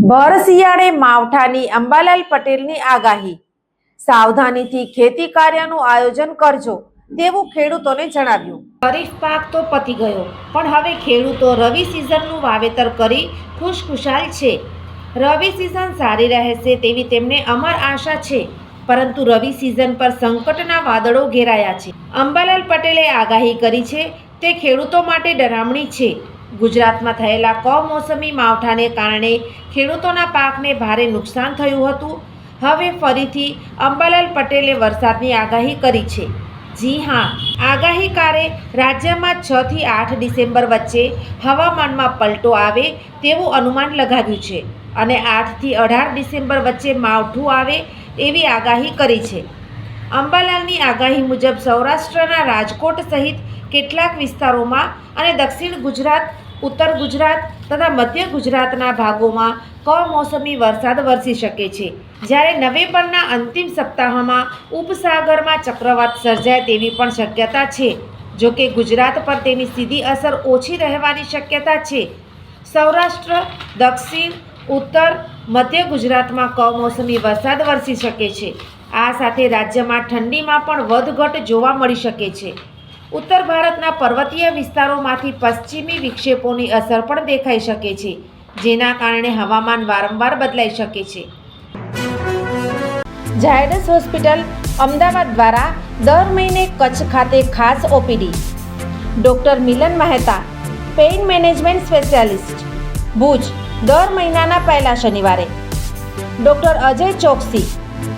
ભર શિયાળે માવઠાની અંબાલાલ પટેલની આગાહી. સાવધાનીથી ખેતી કાર્યનું આયોજન કરજો, તેવું ખેડૂતોને જણાવ્યું. ખરીફ પાક તો પતી ગયો, પણ હવે ખેડૂતો રવિ સિઝનનું વાવેતર કરી ખુશખુશાલ છે. રવિ સિઝન સારી રહેશે તેવી તેમને અમર આશા છે, પરંતુ રવિ સિઝન પર સંકટના વાદળો ઘેરાયા છે. અંબાલાલ પટેલે આગાહી કરી છે, તે ખેડૂતો માટે ડરામણી છે. ગુજરાતમાં થયેલા કમોસમી માવઠાને કારણે ખેડૂતોના પાકને ભારે નુકસાન થયું હતું. હવે ફરીથી અંબાલાલ પટેલે વરસાદની આગાહી કરી છે. જી હા આગાહીકારે રાજ્યમાં છથી આઠ ડિસેમ્બર વચ્ચે હવામાનમાં પલટો આવે તેવું અનુમાન લગાવ્યું છે અને આઠથી અઢાર ડિસેમ્બર વચ્ચે માવઠું આવે એવી આગાહી કરી છે. અંબાલાલની આગાહી મુજબ સૌરાષ્ટ્રના રાજકોટ સહિત કેટલાક વિસ્તારોમાં અને દક્ષિણ ગુજરાત, ઉત્તર ગુજરાત તથા મધ્ય ગુજરાતના ભાગોમાં કમોસમી વરસાદ વરસી શકે છે. જ્યારે નવેમ્બરના અંતિમ સપ્તાહમાં ઉપસાગરમાં ચક્રવાત સર્જાય તેવી પણ શક્યતા છે. જો કે ગુજરાત પર તેની સીધી અસર ઓછી રહેવાની શક્યતા છે. સૌરાષ્ટ્ર, દક્ષિણ, ઉત્તર, મધ્ય ગુજરાતમાં કમોસમી વરસાદ વરસી શકે છે. આ સાથે રાજ્યમાં ઠંડીમાં પણ વધઘટ જોવા મળી શકે છે. ઉત્તર ભારતના પર્વતીય વિસ્તારોમાંથી પશ્ચિમી વિક્ષેપોની અસર પણ દેખાઈ શકે છે, જેના કારણે હવામાન વારંવાર બદલાઈ શકે છે. ઝાયડસ હોસ્પિટલ અમદાવાદ દ્વારા દર મહિને કચ્છ ખાતે ખાસ OPD. Doctor Milan Mehta, pain management specialist, Bhuj, દર મહિનાના પહેલા શનિવારે. ડૉક્ટર અજય ચોકસી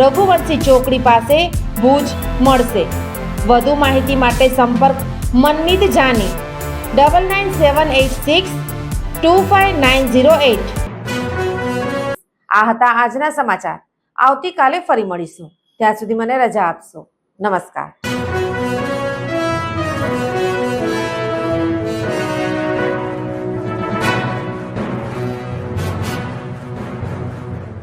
Raghuvanshi ચોકડી પાસે ભુજ મળશે. વધુ માહિતી માટે સંપર્ક Manmeet Jani. Double nine seven eight six two five nine zero eight આ હતા આજના સમાચાર. આવતીકાલે ફરી મળીશું. ત્યાં સુધી મને રજા આપશો. નમસ્કાર.